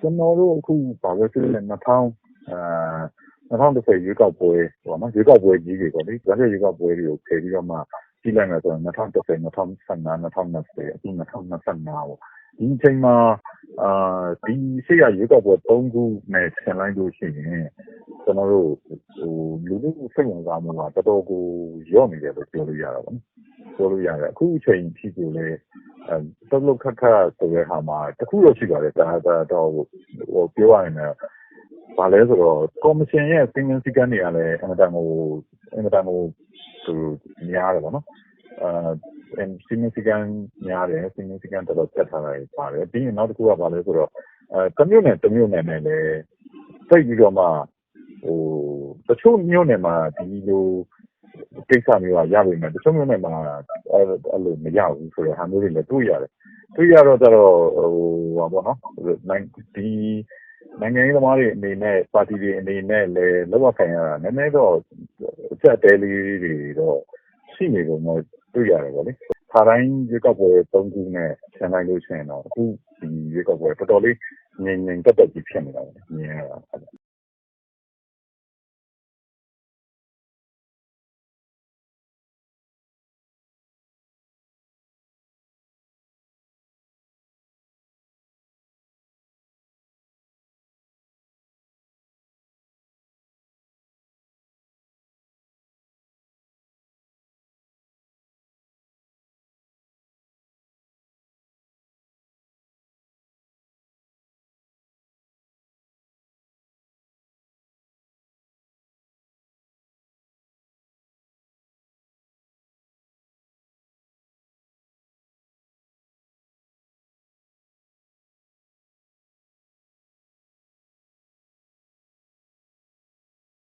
ကျနော်တို့အခုဘာပဲဖြစ်ဖြစ်၂၀၂၀ရွေးကောက်ပွဲပေါ့နော်ရွေးကောက်ပွဲကြီးတွေပေါ့လေကြားဖြတ်ရွေးကောက်ပွဲတွေကိုဖယ်ပြီးတော့မှကြည့်လိုက်မယ်ဆိုရင်၂၀၁၀၊၂၀၁၅၊၂၀၂၀အခု၂၀၂၅ပေါ့ဒီအချိန်မှာဒီရှေ့ကရွေးကောက်ပွဲသုံးခုနဲ့ယှဉ်လိုက်လို့ရှိရင်ကျနော်တို့လူထုစိတ်ဝင်စားမှုကတော်တော်ကိုလျော့နေတယ်လို့ပြောလို့ရတာပေါ့နော်ပြောလို့ရတယ်အခုအချိန်ထိကိုလည်း လှုပ်လှုပ်ခတ်ခတ်ဆိုတဲ့ဟာမှာတခုတော့ရှိပါတယ်ဒါတော့ပြောရရင်ဘာလဲဆိုတော့ကော်မရှင်ရဲ့စည်းမျဉ်းစည်းကမ်းတွေကလည်းအင်မတန်ကိုအင်မတန်ကိုများတယ်ပေါ့နော်စည်းမျဉ်းစည်းကမ်းများတယ်စည်းမျဉ်းစည်းကမ်းတော်တော်ဖြတ်ထားတာတွေပါတယ်ပြီးရင်နောက်တစ်ခုကဘာလဲဆိုတော့တမြို့နယ်တမြို့နယ်နဲ့လည်းသိပ်ပြီးတော့မှဟိုတချို့မြို့နယ်မှာဒီလိုကိစ္စမျိုးကရပေမဲ့တချို့မြို့နယ်မှာ အဲ့လိုမရဘူးဆိုတဲ့ဟာမျိုးတွေလည်းတွေ့ရတယ်တွေ့ရတော့ကျတော့ဟိုဟာပေါ့နော်ဒီနိုင်ငံရေးသမားတွေအနေနဲ့ပါတီတွေအနေနဲ့လည်းလောက်ရခံရတာနည်းနည်းတော့အချက်အသေးလေးတွေတော့ရှိနေပုံတော့တွေ့ရတယ်ပေါ့လေခါတိုင်းရွေးကောက်ပွဲ၃ခုနဲ့ဆင်းလိုက်လို့ရှိရင်တော့အခုဒီရွေးကောက်ပွဲတော်တော်လေးငြိမ်ငြိမ်သက်သက်ကြီးဖြစ်နေတာပေါ့မြင်ရတာ